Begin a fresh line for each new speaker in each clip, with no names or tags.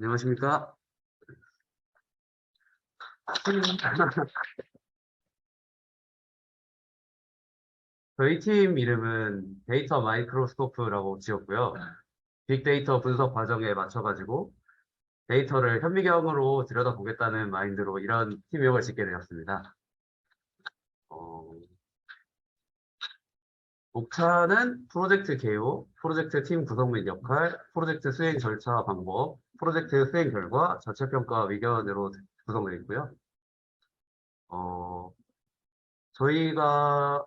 안녕하십니까? 저희 팀 이름은 데이터 마이크로스코프라고 지었고요. 빅데이터 분석 과정에 맞춰가지고 데이터를 현미경으로 들여다보겠다는 마인드로 이런 팀명을 짓게 되었습니다. 어, 목차는 프로젝트 개요, 프로젝트 팀 구성 및 역할, 프로젝트 수행 절차 방법, 프로젝트 수행 결과, 자체 평가 위견으로 구성되어 있고요. 어, 저희가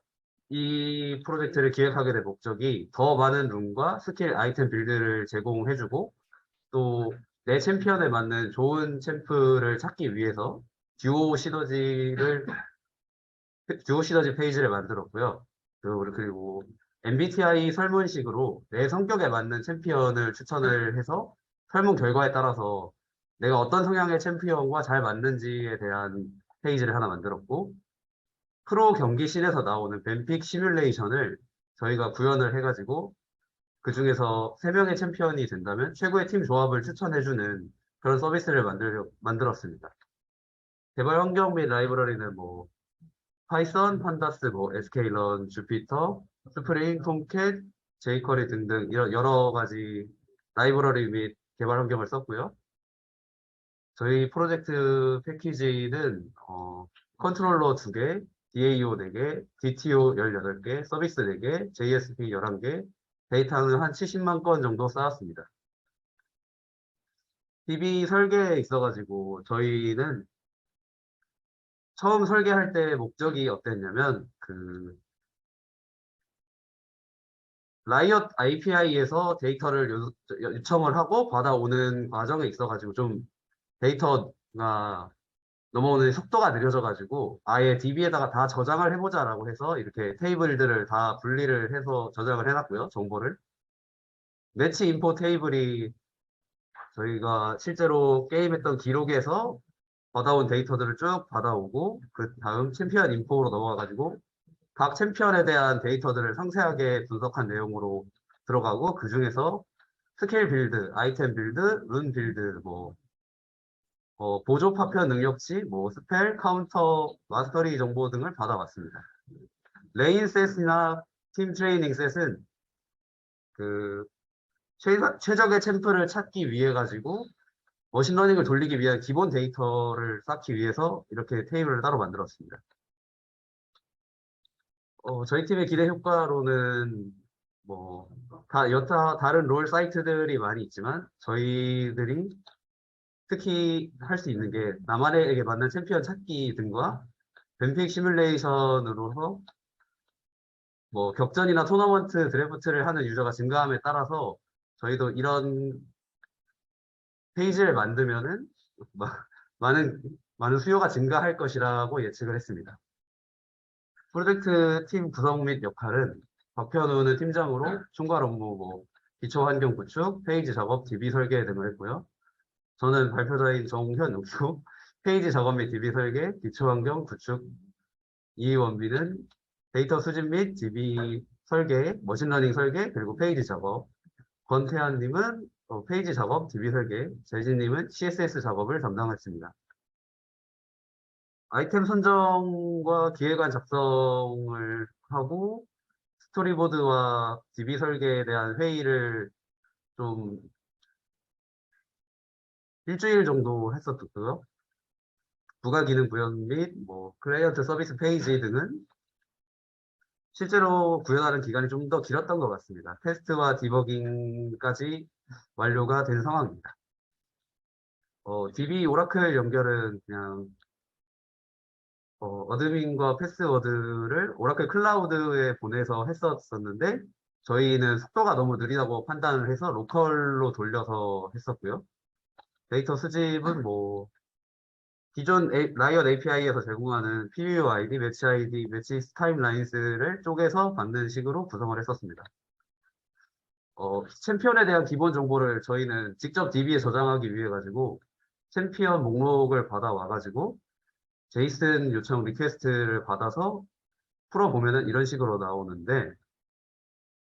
이 프로젝트를 기획하게 된 목적이 더 많은 룸과 스킬 아이템 빌드를 제공해주고 또 내 챔피언에 맞는 좋은 챔프를 찾기 위해서 듀오 시너지를 듀오 시너지 페이지를 만들었고요. 그리고, 그리고 MBTI 설문식으로 내 성격에 맞는 챔피언을 추천을 해서 설문 결과에 따라서 내가 어떤 성향의 챔피언과 잘 맞는지에 대한 페이지를 하나 만들었고 프로 경기실에서 나오는 뱀픽 시뮬레이션을 저희가 구현을 해가지고 그 중에서 3명의 챔피언이 된다면 최고의 팀 조합을 추천해주는 그런 서비스를 만들, 만들었습니다. 개발 환경 및 라이브러리는 뭐 파이썬, 판다스, 뭐 SK런, 주피터, 스프링, 톰캣, 제이커리 등등 이런 여러 가지 라이브러리 및 개발 환경을 썼고요. 저희 프로젝트 패키지는 어, 컨트롤러 2개, DAO 4개, DTO 18개, 서비스 4개, JSP 11개, 데이터는 한 70만 건 정도 쌓았습니다. DB 설계에 있어가지고 저희는 처음 설계할 때 목적이 어땠냐면 그 라이엇 API에서 데이터를 요, 요청을 하고 받아오는 과정에 있어가지고 좀 데이터가 넘어오는 속도가 느려져가지고 아예 DB에다가 다 저장을 해보자라고 해서 이렇게 테이블들을 다 분리를 해서 저장을 해놨고요. 정보를. 매치 인포 테이블이 저희가 실제로 게임했던 기록에서 받아온 데이터들을 쭉 받아오고 그 다음 챔피언 인포로 넘어가가지고 각 챔피언에 대한 데이터들을 상세하게 분석한 내용으로 들어가고 그 중에서 스킬 빌드, 아이템 빌드, 룬 빌드, 뭐 어, 보조 파편 능력치, 뭐 스펠, 카운터, 마스터리 정보 등을 받아왔습니다. 레인 셋이나 팀 트레이닝 셋은 그 최, 최적의 챔프를 찾기 위해 가지고 머신러닝을 돌리기 위한 기본 데이터를 쌓기 위해서 이렇게 테이블을 따로 만들었습니다. 어, 저희 팀의 기대 효과로는 뭐 다 여타 다른 롤 사이트들이 많이 있지만 저희들이 특히 할 수 있는 게 나만에게 맞는 챔피언 찾기 등과 뱀픽 시뮬레이션으로서 뭐 격전이나 토너먼트 드래프트를 하는 유저가 증가함에 따라서 저희도 이런 페이지를 만들면은 많은 많은 수요가 증가할 것이라고 예측을 했습니다. 프로젝트 팀 구성 및 역할은 박현우는 팀장으로 총괄 업무, 뭐 기초 환경 구축, 페이지 작업, DB 설계 등을 했고요. 저는 발표자인 정현욱수, 페이지 작업 및 DB 설계, 기초 환경 구축, 이원비는 데이터 수집 및 DB 설계, 머신러닝 설계, 그리고 페이지 작업, 권태환님은 어, 페이지 작업, DB 설계, 재진님은 CSS 작업을 담당했습니다. 아이템 선정과 기획안 작성을 하고 스토리보드와 DB 설계에 대한 회의를 좀 일주일 정도 했었고요. 부가 기능 구현 및 뭐 클라이언트 서비스 페이지 등은 실제로 구현하는 기간이 좀 더 길었던 것 같습니다. 테스트와 디버깅까지 완료가 된 상황입니다. 어, DB 오라클 연결은 그냥 어, 어드민과 패스워드를 오라클 클라우드에 보내서 했었었는데 저희는 속도가 너무 느리다고 판단을 해서 로컬로 돌려서 했었고요. 데이터 수집은 뭐 기존 라이엇 API에서 제공하는 PVO ID, 매치 ID, 매치 타임라인스를 쪼개서 받는 식으로 구성을 했었습니다. 어, 챔피언에 대한 기본 정보를 저희는 직접 DB에 저장하기 위해 가지고 챔피언 목록을 받아와 가지고 제이슨 요청 리퀘스트를 받아서 풀어보면은 이런 식으로 나오는데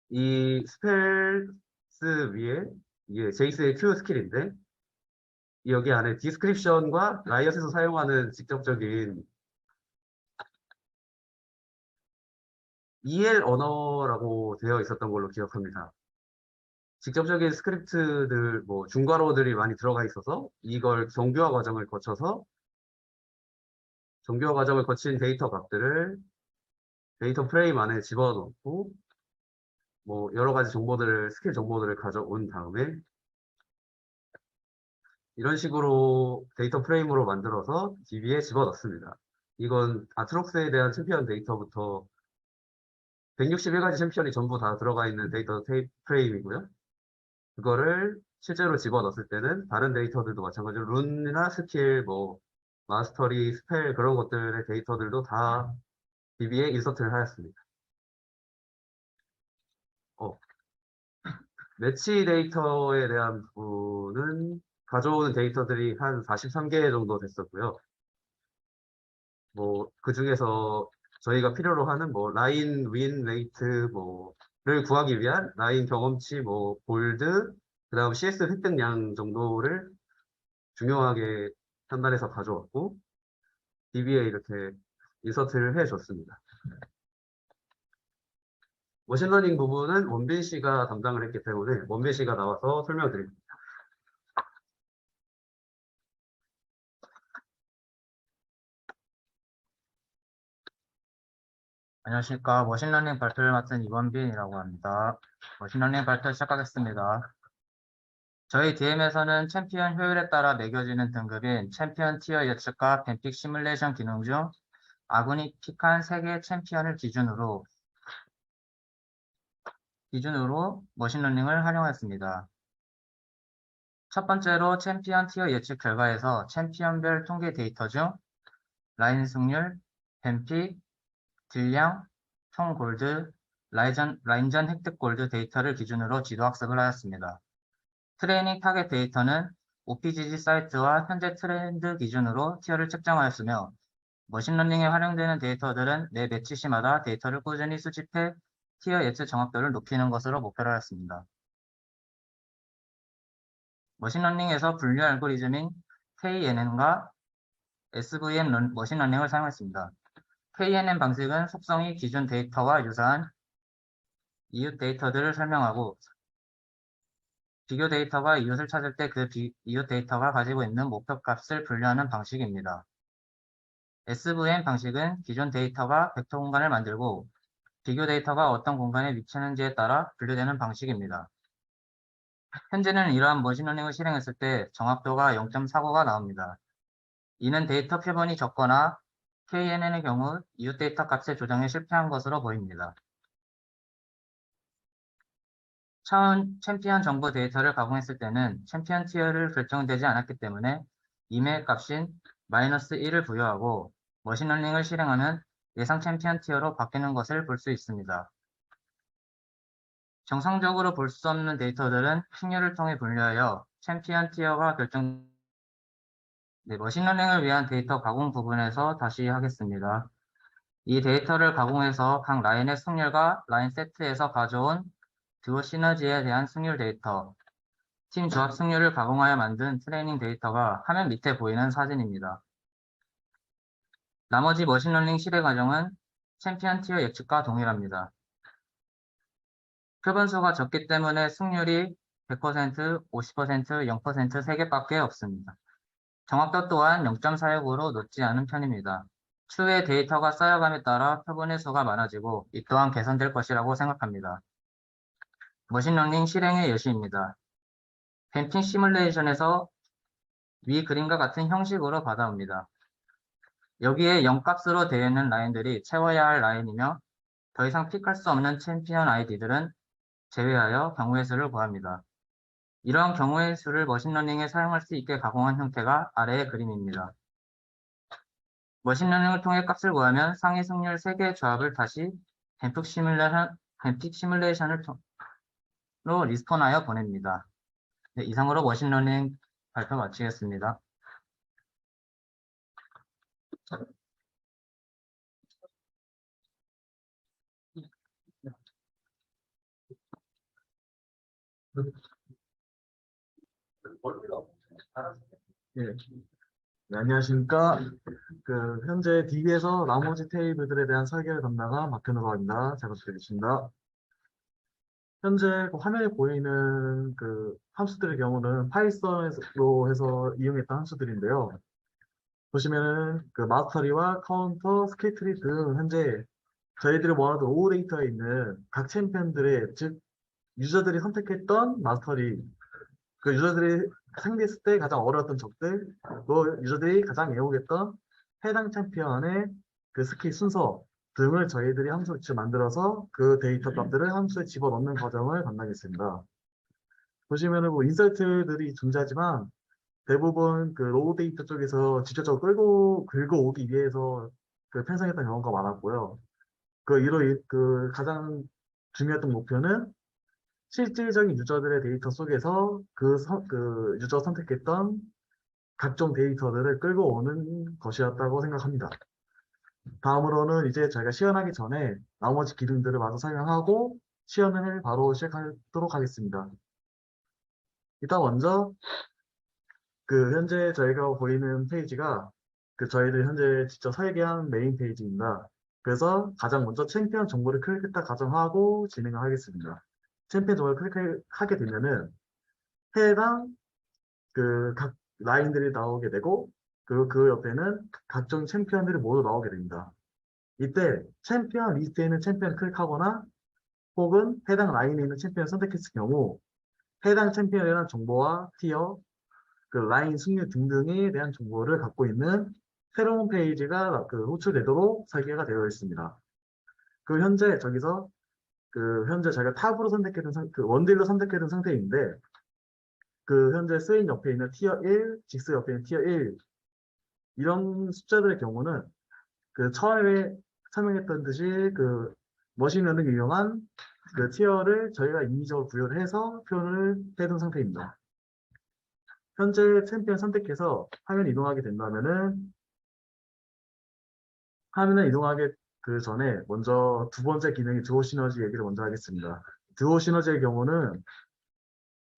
이 스펠스 위에 이게 제이스의 Q 스킬인데 여기 안에 디스크립션과 라이엇에서 사용하는 직접적인 EL 언어라고 되어 있었던 걸로 기억합니다. 직접적인 스크립트들, 뭐 중괄호들이 많이 들어가 있어서 이걸 정교화 과정을 거쳐서 정교화 과정을 거친 데이터 값들을 데이터 프레임 안에 집어넣고 뭐 여러 가지 정보들을 스킬 정보들을 가져온 다음에 이런 식으로 데이터 프레임으로 만들어서 DB에 집어넣습니다. 이건 아트록스에 대한 챔피언 데이터부터 161가지 챔피언이 전부 다 들어가 있는 데이터 프레임이고요. 그거를 실제로 집어넣었을 때는 다른 데이터들도 마찬가지로 룬이나 스킬, 뭐 마스터리, 스펠 그런 것들의 데이터들도 다 DB에 인서트를 하였습니다. 어. 매치 데이터에 대한 부분은 가져오는 데이터들이 한 43개 정도 됐었고요. 뭐, 그 중에서 저희가 필요로 하는 뭐, 라인 윈 레이트 뭐를 구하기 위한 라인 경험치 뭐, 골드, 그 다음 CS 획득량 정도를 중요하게 판단해서 가져왔고, DB에 이렇게 인서트를 해줬습니다. 머신러닝 부분은 원빈 씨가 담당을 했기 때문에 원빈 씨가 나와서 설명드립니다.
안녕하십니까. 머신러닝 발표를 맡은 이원빈이라고 합니다. 머신러닝 발표 시작하겠습니다. 저희 DM에서는 챔피언 효율에 따라 매겨지는 등급인 챔피언 티어 예측과 뱀픽 시뮬레이션 기능 중 아군이 픽한 3개의 챔피언을 기준으로 기준으로 머신러닝을 활용했습니다. 첫 번째로 챔피언 티어 예측 결과에서 챔피언별 통계 데이터 중 라인 승률, 뱀픽, 딜량, 총 골드, 라인전 획득 골드 데이터를 기준으로 지도 학습을 하였습니다. 트레이닝 타겟 데이터는 OPGG 사이트와 현재 트렌드 기준으로 티어를 측정하였으며 머신러닝에 활용되는 데이터들은 매 매치 시마다 데이터를 꾸준히 수집해 티어 예측 정확도를 높이는 것으로 목표로 하였습니다. 머신러닝에서 분류 알고리즘인 KNN과 SVM 런- 머신러닝을 사용했습니다. KNN 방식은 속성이 기준 데이터와 유사한 이웃 데이터들을 설명하고 비교 데이터가 이웃을 찾을 때 그 이웃 데이터가 가지고 있는 목표 값을 분류하는 방식입니다. SVM 방식은 기존 데이터가 벡터 공간을 만들고 비교 데이터가 어떤 공간에 위치하는지에 따라 분류되는 방식입니다. 현재는 이러한 머신러닝을 실행했을 때 정확도가 0.49가 나옵니다. 이는 데이터 표본이 적거나 KNN의 경우 이웃 데이터 값의 조정에 실패한 것으로 보입니다. 차원 챔피언 정보 데이터를 가공했을 때는 챔피언 티어를 결정되지 않았기 때문에 이메일 값인 마이너스 1을 부여하고 머신러닝을 실행하면 예상 챔피언 티어로 바뀌는 것을 볼 수 있습니다. 정상적으로 볼 수 없는 데이터들은 확률을 통해 분류하여 챔피언 티어가 결정 네, 머신러닝을 위한 데이터 가공 부분에서 다시 하겠습니다. 이 데이터를 가공해서 각 라인의 승률과 라인 세트에서 가져온 듀오 시너지에 대한 승률 데이터, 팀 조합 승률을 가공하여 만든 트레이닝 데이터가 화면 밑에 보이는 사진입니다. 나머지 머신러닝 실행 과정은 챔피언 티어 예측과 동일합니다. 표본수가 적기 때문에 승률이 100%, 50%, 0% 3개밖에 없습니다. 정확도 또한 0.46으로 높지 않은 편입니다. 추후에 데이터가 쌓여감에 따라 표본의 수가 많아지고 이 또한 개선될 것이라고 생각합니다. 머신러닝 실행의 예시입니다. 뱀핑 시뮬레이션에서 위 그림과 같은 형식으로 받아옵니다. 여기에 0값으로 되어 있는 라인들이 채워야 할 라인이며 더 이상 픽할 수 없는 챔피언 아이디들은 제외하여 경우의 수를 구합니다. 이러한 경우의 수를 머신러닝에 사용할 수 있게 가공한 형태가 아래의 그림입니다. 머신러닝을 통해 값을 구하면 상위 승률 3개의 조합을 다시 뱀픽 시뮬레이션, 시뮬레이션을 통 로 리스폰하여 보냅니다. 네, 이상으로 머신러닝 발표 마치겠습니다.
예. 네, 안녕하십니까. 그, 현재 DB에서 나머지 테이블들에 대한 설계를 담당한 박현우라고 합니다. 잘 부탁드리겠습니다. 현재 그 화면에 보이는 그 함수들의 경우는 파이썬으로 해서 이용했던 함수들인데요. 보시면은 그 마스터리와 카운터, 스케이트리 등 현재 저희들이 원하던 오데이터에 있는 각 챔피언들의 즉 유저들이 선택했던 마스터리 그 유저들이 상대했을 때 가장 어려웠던 적들 또 유저들이 가장 애호겠던 해당 챔피언의 그 스킬 순서 등을 저희들이 함수로 직접 만들어서 그 데이터 값들을 함수에 집어넣는 과정을 담당했습니다. 보시면은 뭐 인설트들이 존재하지만 대부분 그 로우 데이터 쪽에서 직접적으로 끌고 긁어 오기 위해서 그 편성했던 경우가 많았고요. 그 이로 이- 그 가장 중요했던 목표는 실질적인 유저들의 데이터 속에서 그, 선- 그 유저 선택했던 각종 데이터들을 끌고 오는 것이었다고 생각합니다. 다음으로는 이제 저희가 시연하기 전에 나머지 기능들을 마저 설명하고 시연을 바로 시작하도록 하겠습니다. 일단 먼저 그 현재 저희가 보이는 페이지가 그 저희들 현재 직접 설계한 메인 페이지입니다. 그래서 가장 먼저 챔피언 정보를 클릭했다 가정하고 진행을 하겠습니다. 챔피언 정보를 클릭하게 되면은 해당 그 각 라인들이 나오게 되고 그리고 그 옆에는 각종 챔피언들이 모두 나오게 됩니다. 이때 챔피언 리스트에 있는 챔피언을 클릭하거나 혹은 해당 라인에 있는 챔피언을 선택했을 경우 해당 챔피언에 대한 정보와 티어, 그 라인 승률 등등에 대한 정보를 갖고 있는 새로운 페이지가 그 호출되도록 설계가 되어 있습니다. 그 현재 저기서 그 현재 저희가 탑으로 선택해둔 상, 그 원딜로 선택해둔 상태인데 그 현재 스윈 옆에 있는 티어 1, 직스 옆에 있는 티어 1 이런 숫자들의 경우는 그 처음에 설명했던 듯이 그 머신러닝 이용한 그 티어를 저희가 임의적으로 부여를 해서 표현을 해둔 상태입니다. 현재 챔피언 선택해서 화면 이동하게 된다면은 화면을 이동하게 그 전에 먼저 두 번째 기능이 드워 시너지 얘기를 먼저 하겠습니다. 드워 시너지의 경우는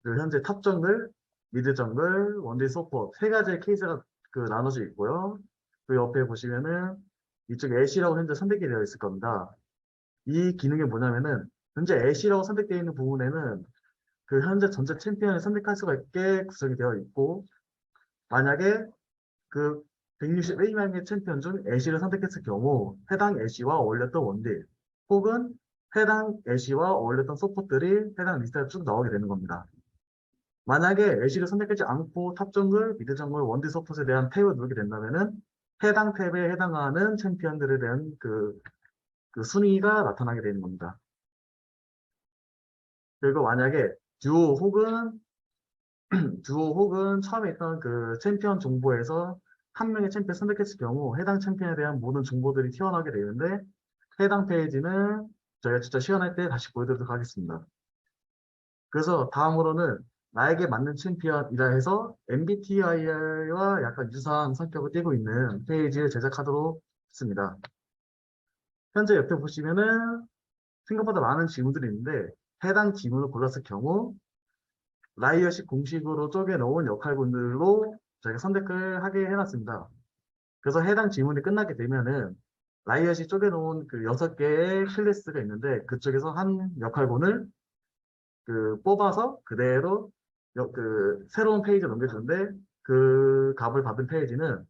그 현재 탑 정글, 미드 정글, 원딜 서포트 세 가지의 케이스가 그 나눠져 있고요. 그 옆에 보시면은 이쪽에 애쉬라고 현재 선택이 되어 있을 겁니다. 이 기능이 뭐냐면은 현재 애쉬라고 선택되어 있는 부분에는 그 현재 전체 챔피언을 선택할 수가 있게 구성이 되어 있고 만약에 그 161명의 챔피언 중 애쉬를 선택했을 경우 해당 애쉬와 어울렸던 원딜 혹은 해당 애쉬와 어울렸던 서포트들이 해당 리스트에 쭉 나오게 되는 겁니다. 만약에 애쉬를 선택하지 않고 탑 정글, 미드 정글, 원딜 서폿에 대한 탭을 누르게 된다면은 해당 탭에 해당하는 챔피언들에 대한 그, 그 순위가 나타나게 되는 겁니다. 그리고 만약에 듀오 혹은 듀오 혹은 처음에 있던 그 챔피언 정보에서 한 명의 챔피언 선택했을 경우 해당 챔피언에 대한 모든 정보들이 튀어나오게 되는데 해당 페이지는 저희가 진짜 시연할 때 다시 보여드리도록 하겠습니다. 그래서 다음으로는 나에게 맞는 챔피언이라 해서 MBTI와 약간 유사한 성격을 띠고 있는 페이지를 제작하도록 했습니다. 현재 옆에 보시면은 생각보다 많은 지문들이 있는데 해당 지문을 골랐을 경우 라이엇이 공식으로 쪼개놓은 역할군들로 저희가 선택을 하게 해놨습니다. 그래서 해당 지문이 끝나게 되면은 라이엇이 쪼개놓은 그 여섯 개의 클래스가 있는데 그쪽에서 한 역할군을 그 뽑아서 그대로 여- 그 새로운 페이지에 넘겨주는데 그 값을 받은 페이지는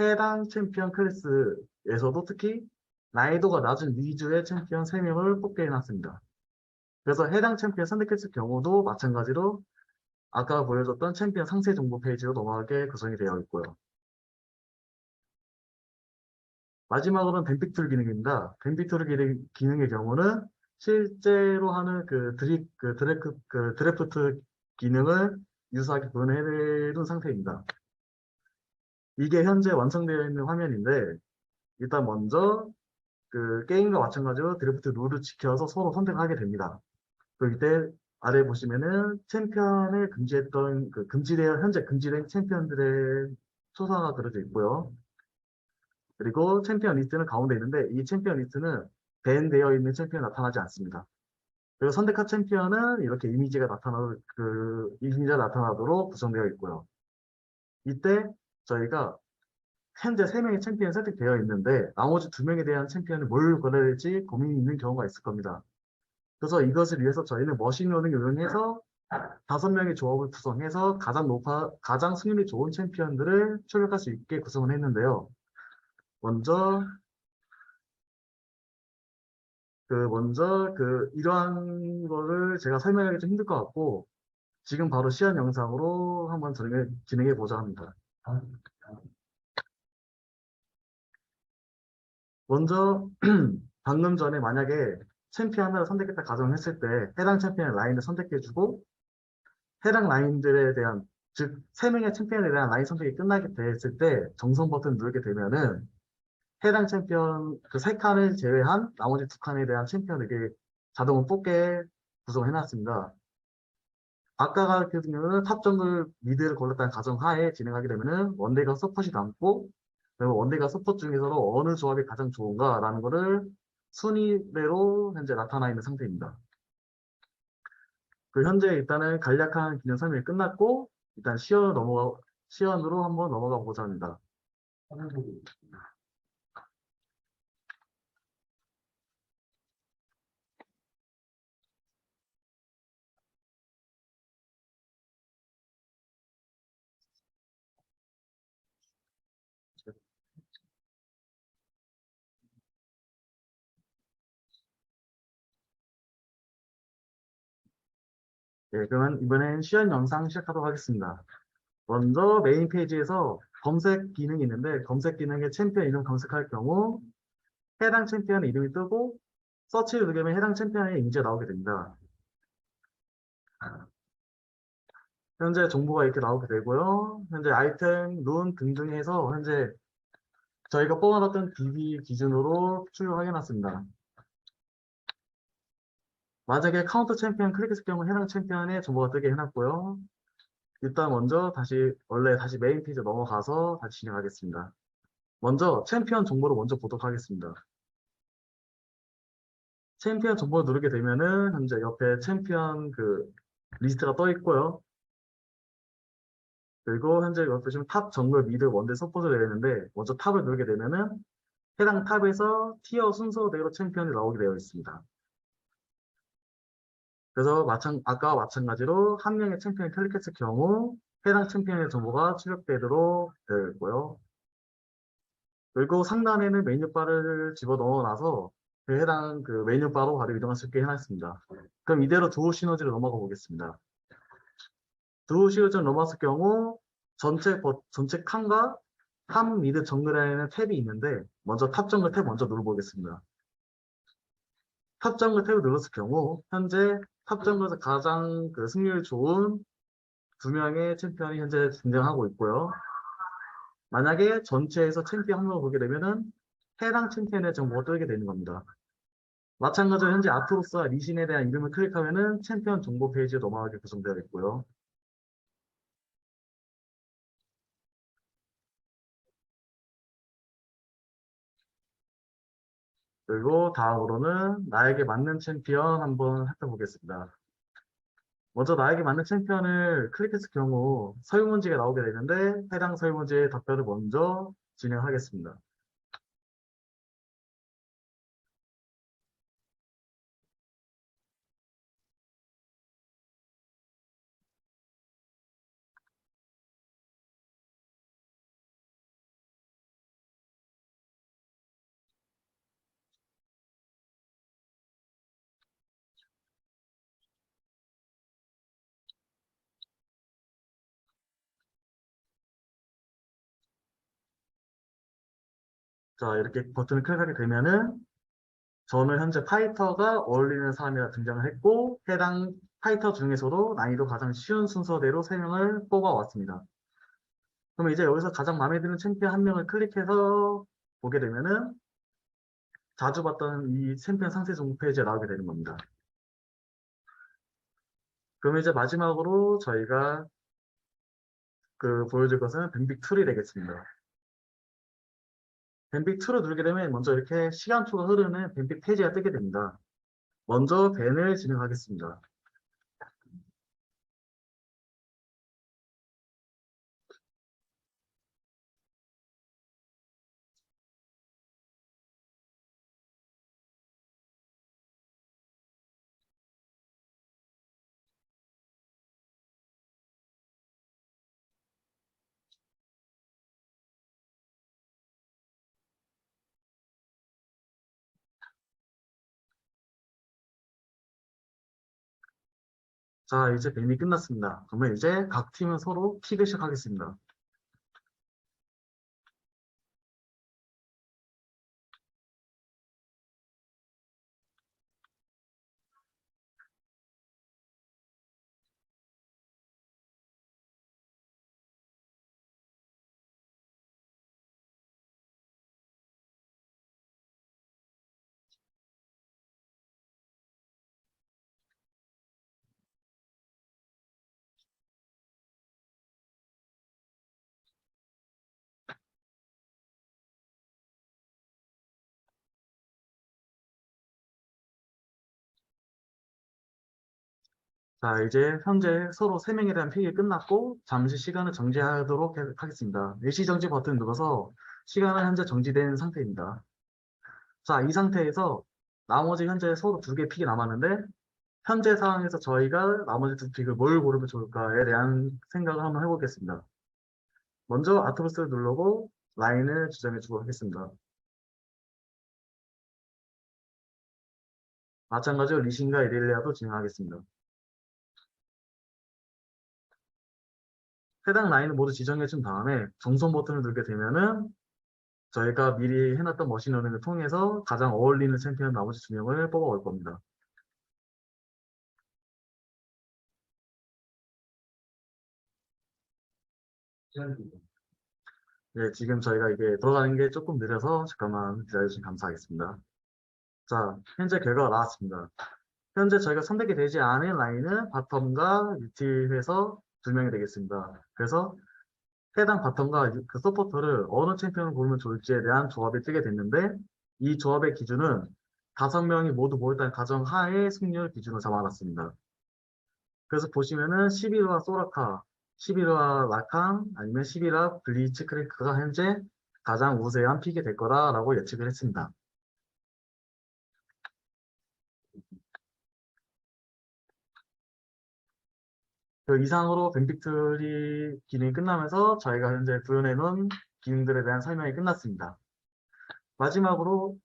해당 챔피언 클래스에서도 특히 난이도가 낮은 위주의 챔피언 3명을 뽑게 해놨습니다. 그래서 해당 챔피언 선택했을 경우도 마찬가지로 아까 보여줬던 챔피언 상세 정보 페이지로 넘어가게 구성이 되어 있고요. 마지막으로는 뱀픽툴 기능입니다. 뱀픽툴 기능, 기능의 경우는 실제로 하는 그 드리, 그 드래프, 그 드래프트 기능을 유사하게 구현해둔 상태입니다. 이게 현재 완성되어 있는 화면인데, 일단 먼저 그 게임과 마찬가지로 드래프트 룰을 지켜서 서로 선택하게 됩니다. 그럴 때 아래 보시면은 챔피언을 금지했던 그 금지되어 현재 금지된 챔피언들의 초상화가 그려져 있고요. 그리고 챔피언 리스트는 가운데 있는데 이 챔피언 리스트는 밴되어 있는 챔피언 나타나지 않습니다. 그리고 선택한 챔피언은 이렇게 이미지가 나타나 그 이미지가 나타나도록 구성되어 있고요. 이때 저희가 현재 3명의 챔피언이 선택되어 있는데 나머지 2명에 대한 챔피언을 뭘 걸어야 될지 고민이 있는 경우가 있을 겁니다. 그래서 이것을 위해서 저희는 머신러닝을 이용해서 5명의 조합을 구성해서 가장 높아, 가장 승률이 좋은 챔피언들을 출력할 수 있게 구성을 했는데요. 먼저 그 먼저 그 이러한 거를 제가 설명하기 좀 힘들 것 같고 지금 바로 시연 영상으로 한번 진행해, 보자 합니다. 먼저 방금 전에 만약에 챔피언 하나를 선택했다 가정했을 때 해당 챔피언 라인을 선택해주고 해당 라인들에 대한 즉세 명의 챔피언에 대한 라인 선택이 끝나게 됐을 때 정선 버튼 누르게 되면은 해당 챔피언 그 세 칸을 제외한 나머지 두 칸에 대한 챔피언에게 자동으로 뽑게 구성해놨습니다. 아까 같은 경우는 탑 정글 미드를 골랐다는 가정하에 진행하게 되면은 원데이가 서폿이 남고 그리고 원데이가 서폿 중에서도 어느 조합이 가장 좋은가라는 거를 순위대로 현재 나타나 있는 상태입니다. 그 현재 일단은 간략한 기능 설명이 끝났고 일단 시연 넘어가 시연으로 한번 넘어가 보자 합니다. 네, 그러면 이번엔 시연 영상 시작하도록 하겠습니다. 먼저 메인 페이지에서 검색 기능이 있는데 검색 기능에 챔피언 이름 검색할 경우 해당 챔피언의 이름이 뜨고 서치를 누르면 해당 챔피언의 이미지가 나오게 됩니다. 현재 정보가 이렇게 나오게 되고요. 현재 아이템, 룬 등등 해서 현재 저희가 뽑아놨던 DB 기준으로 출력하게 놨습니다. 만약에 카운터 챔피언 클릭했을 경우 해당 챔피언의 정보가 뜨게 해놨고요. 일단 먼저 다시 원래 다시 메인 페이지 넘어가서 다시 진행하겠습니다. 먼저 챔피언 정보를 먼저 보도록 하겠습니다. 챔피언 정보를 누르게 되면은 현재 옆에 챔피언 그 리스트가 떠 있고요. 그리고 현재 옆에 지금 탑 정글 미드 원대 서포트를 되어 있는데 먼저 탑을 누르게 되면은 해당 탑에서 티어 순서대로 챔피언이 나오게 되어 있습니다. 그래서 마찬, 아까와 마찬가지로 한 명의 챔피언이 클릭했을 경우 해당 챔피언의 정보가 출력되도록 되어 있고요. 그리고 상단에는 메뉴바를 집어넣어 놔서 그 해당 그 메뉴바로 바로 이동할 수 있게 해놨습니다. 그럼 이대로 두오 시너지로 넘어가 보겠습니다. 두오 시너지로 넘어갔을 경우 전체, 버- 전체 칸과 탑 미드 정글에는 탭이 있는데 먼저 탑 정글 탭 먼저 눌러보겠습니다. 탑 정글 탭을 눌렀을 경우 현재 탑 정글에서 가장 그 승률 좋은 두 명의 챔피언이 현재 등장하고 있고요. 만약에 전체에서 챔피언 한 명을 보게 되면은 해당 챔피언의 정보가 뜨게 되는 겁니다. 마찬가지로 현재 아토로스와 리신에 대한 이름을 클릭하면은 챔피언 정보 페이지에 넘어가게 구성되어 있고요. 그리고 다음으로는 나에게 맞는 챔피언 한번 살펴보겠습니다. 먼저 나에게 맞는 챔피언을 클릭했을 경우 설문지가 나오게 되는데 해당 설문지의 답변을 먼저 진행하겠습니다. 자, 이렇게 버튼을 클릭하게 되면은 저는 현재 파이터가 어울리는 사람이라 등장을 했고 해당 파이터 중에서도 난이도 가장 쉬운 순서대로 3명을 뽑아왔습니다. 그럼 이제 여기서 가장 마음에 드는 챔피언 한 명을 클릭해서 보게 되면은 자주 봤던 이 챔피언 상세 정보 페이지에 나오게 되는 겁니다. 그럼 이제 마지막으로 저희가 그 보여줄 것은 뱀빅 툴이 되겠습니다. 뱀빅 2를 누르게 되면 먼저 이렇게 시간초가 흐르는 뱀빅 페이지가 뜨게 됩니다. 먼저 밴을 진행하겠습니다. 자, 이제 뱀이 끝났습니다. 그러면 이제 각 팀은 서로 픽을 시작하겠습니다. 자, 이제 현재 서로 3명에 대한 픽이 끝났고 잠시 시간을 정지하도록 해- 하겠습니다. 일시 정지 버튼 눌러서 시간은 현재 정지된 상태입니다. 자, 이 상태에서 나머지 현재 서로 두 개 픽이 남았는데 현재 상황에서 저희가 나머지 두 픽을 뭘 고르면 좋을까에 대한 생각을 한번 해보겠습니다. 먼저 아트부스를 누르고 라인을 지정해 주고 하겠습니다. 마찬가지로 리신과 이렐리아도 진행하겠습니다. 해당 라인을 모두 지정해 준 다음에 정선 버튼을 누르게 되면은 저희가 미리 해놨던 머신러닝을 통해서 가장 어울리는 챔피언 나머지 두 명을 뽑아올 겁니다. 예, 지금 저희가 이게 들어가는 게 조금 느려서 잠깐만 기다려주시면 감사하겠습니다. 자, 현재 결과가 나왔습니다. 현재 저희가 선택이 되지 않은 라인은 바텀과 유틸에서 두 명이 되겠습니다. 그래서 해당 바텀과 유- 그 서포터를 어느 챔피언을 고르면 좋을지에 대한 조합이 뜨게 됐는데 이 조합의 기준은 다섯 명이 모두 모였다는 가정 하에 승률 기준으로 잡아놨습니다. 그래서 보시면은 11화 소라카, 11화 라칸, 아니면 11화 블리츠 크랭크가 현재 가장 우세한 픽이 될 거다라고 예측을 했습니다. 그 이상으로 뱀픽트리 기능이 끝나면서 저희가 현재 구현해 놓은 기능들에 대한 설명이 끝났습니다. 마지막으로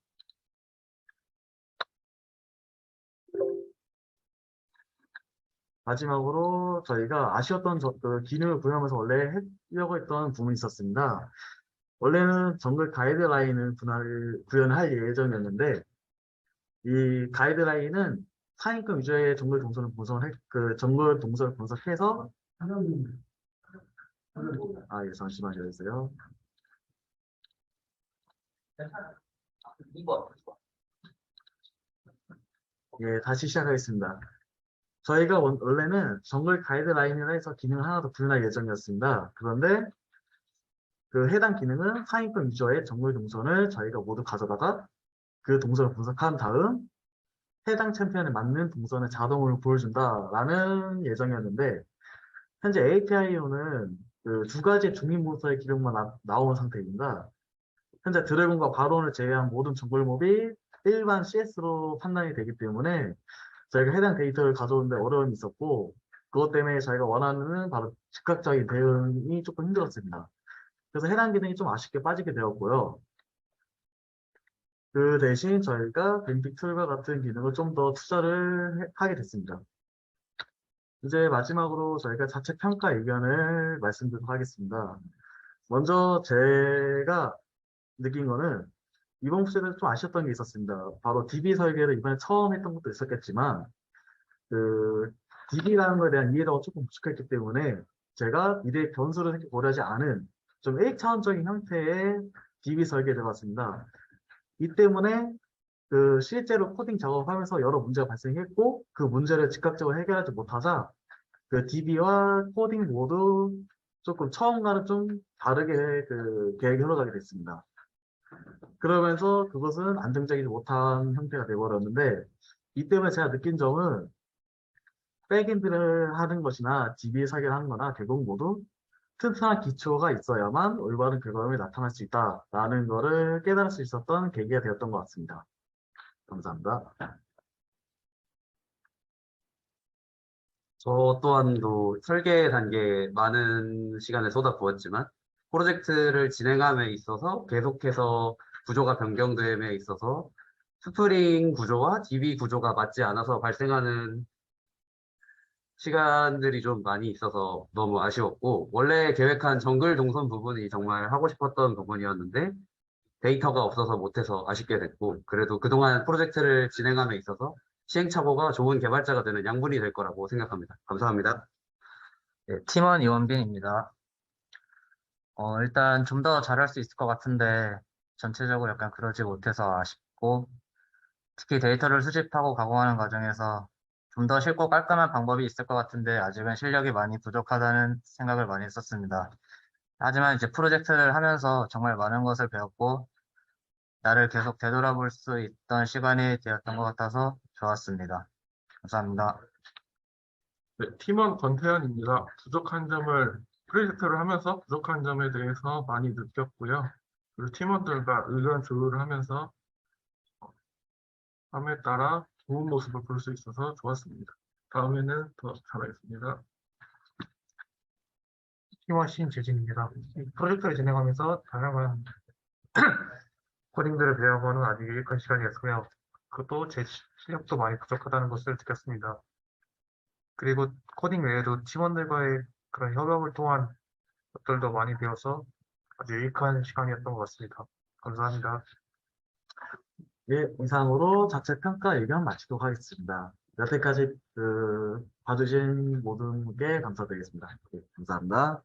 마지막으로 저희가 아쉬웠던 저- 그 기능을 구현하면서 원래 하려고 했던 부분이 있었습니다. 원래는 정글 가이드라인을 분할, 구현할 예정이었는데 이 가이드라인은 사인권 위주의 정글 동선을 분석해 그 정글 동선을 분석해서 아, 예, 잠시만요, 주세요. 예, 다시 시작하겠습니다. 저희가 원, 원래는 정글 가이드라인이라 해서 기능을 하나 더 구현할 예정이었습니다. 그런데 그 해당 기능은 하인권 위주의 정글 동선을 저희가 모두 가져다가 그 동선을 분석한 다음 해당 챔피언에 맞는 동선을 자동으로 보여준다라는 예정이었는데 현재 API로는 그 두 가지 중립 몬스터의 기록만 나, 나온 상태입니다. 현재 드래곤과 바론을 제외한 모든 정글 몹이 일반 CS로 판단이 되기 때문에 저희가 해당 데이터를 가져오는데 어려움이 있었고 그것 때문에 저희가 원하는 바로 즉각적인 대응이 조금 힘들었습니다. 그래서 해당 기능이 좀 아쉽게 빠지게 되었고요. 그 대신 저희가 뱀픽 툴과 같은 기능을 좀 더 투자를 해- 하게 됐습니다. 이제 마지막으로 저희가 자체 평가 의견을 말씀드리도록 하겠습니다. 먼저 제가 느낀 거는 이번 부제는 좀 아쉬웠던 게 있었습니다. 바로 DB 설계를 이번에 처음 했던 것도 있었겠지만 그 DB라는 거에 대한 이해도가 조금 부족했기 때문에 제가 미래의 변수를 고려하지 않은 좀 1차원적인 형태의 DB 설계를 해봤습니다. 이 때문에 그 실제로 코딩 작업하면서 여러 문제가 발생했고 그 문제를 즉각적으로 해결하지 못하자 그 DB와 코딩 모두 조금 처음과는 좀 다르게 그 계획이 흘러가게 됐습니다. 그러면서 그것은 안정적이지 못한 형태가 되어버렸는데 이 때문에 제가 느낀 점은 백엔드를 하는 것이나 DB 설계를 하는 거나 결국 모두 튼튼한 기초가 있어야만 올바른 결과물이 나타날 수 있다라는 거를 깨달을 수 있었던 계기가 되었던 것 같습니다. 감사합니다.
저 또한도 설계 단계에 많은 시간을 쏟아부었지만 프로젝트를 진행함에 있어서 계속해서 구조가 변경됨에 있어서 스프링 구조와 DB 구조가 맞지 않아서 발생하는 시간들이 좀 많이 있어서 너무 아쉬웠고, 원래 계획한 정글 동선 부분이 정말 하고 싶었던 부분이었는데, 데이터가 없어서 못해서 아쉽게 됐고, 그래도 그동안 프로젝트를 진행함에 있어서 시행착오가 좋은 개발자가 되는 양분이 될 거라고 생각합니다. 감사합니다.
네, 팀원 이원빈입니다. 어, 일단 좀 더 잘할 수 있을 것 같은데 전체적으로 약간 그러지 못해서 아쉽고 특히 데이터를 수집하고 가공하는 과정에서 좀 더 쉽고 깔끔한 방법이 있을 것 같은데 아직은 실력이 많이 부족하다는 생각을 많이 했었습니다. 하지만 이제 프로젝트를 하면서 정말 많은 것을 배웠고 나를 계속 되돌아볼 수 있던 시간이 되었던 것 같아서 좋았습니다. 감사합니다.
네, 팀원 권태현입니다. 부족한 점을 프로젝트를 하면서 부족한 점에 대해서 많이 느꼈고요. 그리고 팀원들과 의견 조율을 하면서 어, 함에 따라 좋은 모습을 볼 수 있어서 좋았습니다. 다음에는 더 잘하겠습니다.
팀원 신재진입니다. 이 프로젝트를 진행하면서 다양한 코딩들을 배워보는 아주 유익한 시간이었고요. 그것도 제 시- 실력도 많이 부족하다는 것을 느꼈습니다. 그리고 코딩 외에도 팀원들과의 그런 협업을 통한 것들도 많이 배워서 아주 유익한 시간이었던 것 같습니다. 감사합니다.
예, 이상으로 자체 평가 의견 마치도록 하겠습니다. 여태까지 그 봐주신 모든 분께 감사드리겠습니다. 예, 감사합니다.